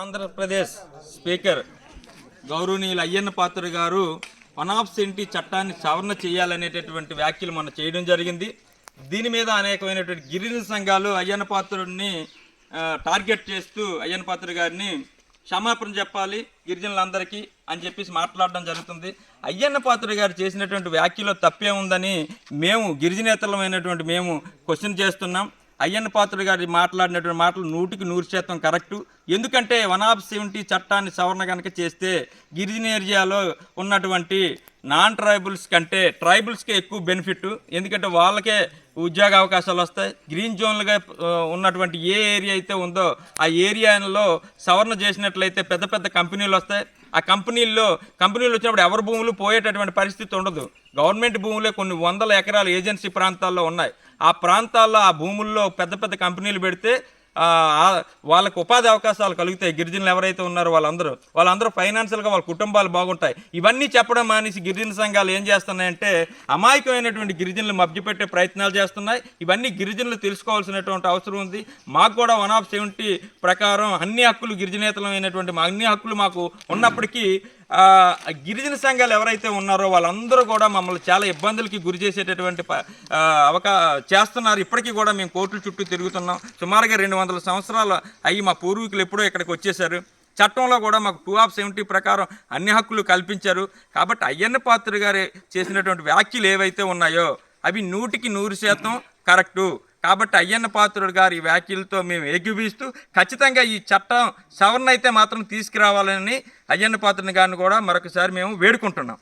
Andhra Pradesh speaker గౌరవనీయులు అయ్యన్న పాత్ర గారు వన్ ఆఫ్ సెంటీ చట్టాన్ని సవరణ చేయాలనేటటువంటి వ్యాఖ్యలు మనం చేయడం జరిగింది. దీని మీద అనేకమైనటువంటి గిరిజన సంఘాలు అయ్యన్న పాత్రుడిని టార్గెట్ చేస్తూ అయ్యన్న పాత్ర గారిని క్షమాపణ చెప్పాలి గిరిజనులందరికీ అని చెప్పేసి మాట్లాడడం జరుగుతుంది. అయ్యన్న పాత్ర గారు చేసినటువంటి వ్యాఖ్యలో తప్పే ఉందని మేము గిరిజనేతలమైనటువంటి మేము క్వశ్చన్ చేస్తున్నాం. అయ్యన్న పాత్రుడు గారి మాట్లాడినటువంటి మాటలు నూటికి నూరు శాతం కరెక్టు. ఎందుకంటే వన్ ఆఫ్ సెవెంటీ చట్టాన్ని సవరణ కనుక చేస్తే గిరిజన ఏరియాలో ఉన్నటువంటి నాన్ ట్రైబుల్స్ కంటే ట్రైబుల్స్కే ఎక్కువ బెనిఫిట్. ఎందుకంటే వాళ్ళకే ఉద్యోగ అవకాశాలు వస్తాయి. గ్రీన్ జోన్లుగా ఉన్నటువంటి ఏ ఏరియా అయితే ఉందో ఆ ఏరియాలో సవరణ చేసినట్లయితే పెద్ద పెద్ద కంపెనీలు వస్తాయి. ఆ కంపెనీల్లో కంపెనీలు వచ్చినప్పుడు ఎవరి భూములు పోయేటటువంటి పరిస్థితి ఉండదు. గవర్నమెంట్ భూములే కొన్ని వందల ఎకరాల ఏజెన్సీ ప్రాంతాల్లో ఉన్నాయి. ఆ ప్రాంతాల్లో ఆ భూముల్లో పెద్ద పెద్ద కంపెనీలు పెడితే వాళ్ళకు ఉపాధి అవకాశాలు కలుగుతాయి. గిరిజనులు ఎవరైతే ఉన్నారో వాళ్ళందరూ. వాళ్ళందరూ ఫైనాన్షియల్గా వాళ్ళ కుటుంబాలు బాగుంటాయి. ఇవన్నీ చెప్పడం మానేసి గిరిజన సంఘాలు ఏం చేస్తున్నాయంటే అమాయకమైనటువంటి గిరిజనులు మభ్యపెట్టే ప్రయత్నాలు చేస్తున్నాయి. ఇవన్నీ గిరిజనులు తెలుసుకోవాల్సినటువంటి అవసరం ఉంది. మాకు కూడా వన్ ఆఫ్ సెవెంటీ ప్రకారం అన్ని హక్కులు గిరిజనేతలమైనటువంటి మా అన్ని హక్కులు మాకు ఉన్నప్పటికీ గిరిజన సంఘాలు ఎవరైతే ఉన్నారో వాళ్ళందరూ కూడా మమ్మల్ని చాలా ఇబ్బందులకి గురి చేసేటటువంటి అవకా చేస్తున్నారు. ఇప్పటికీ కూడా మేము కోర్టుల చుట్టూ తిరుగుతున్నాం. సుమారుగా రెండు వందల సంవత్సరాలు అయ్యి మా పూర్వీకులు ఎప్పుడో ఇక్కడికి వచ్చేసారు చట్టంలో కూడా మాకు టూ ఆఫ్ సెవెంటీ ప్రకారం అన్ని హక్కులు కల్పించారు. కాబట్టి అయ్యన్న పాత్ర గారు చేసినటువంటి వ్యాఖ్యలు ఏవైతే ఉన్నాయో అవి నూటికి నూరు శాతం కరెక్టు. కాబట్టి అయ్యన్న పాత్రుడు గారి ఈ వ్యాఖ్యలతో మేము ఏకీభిస్తూ ఖచ్చితంగా ఈ చట్టం సవరణ అయితే మాత్రం తీసుకురావాలని అయ్యన్న పాత్రుని గారిని కూడా మరొకసారి మేము వేడుకుంటున్నాం.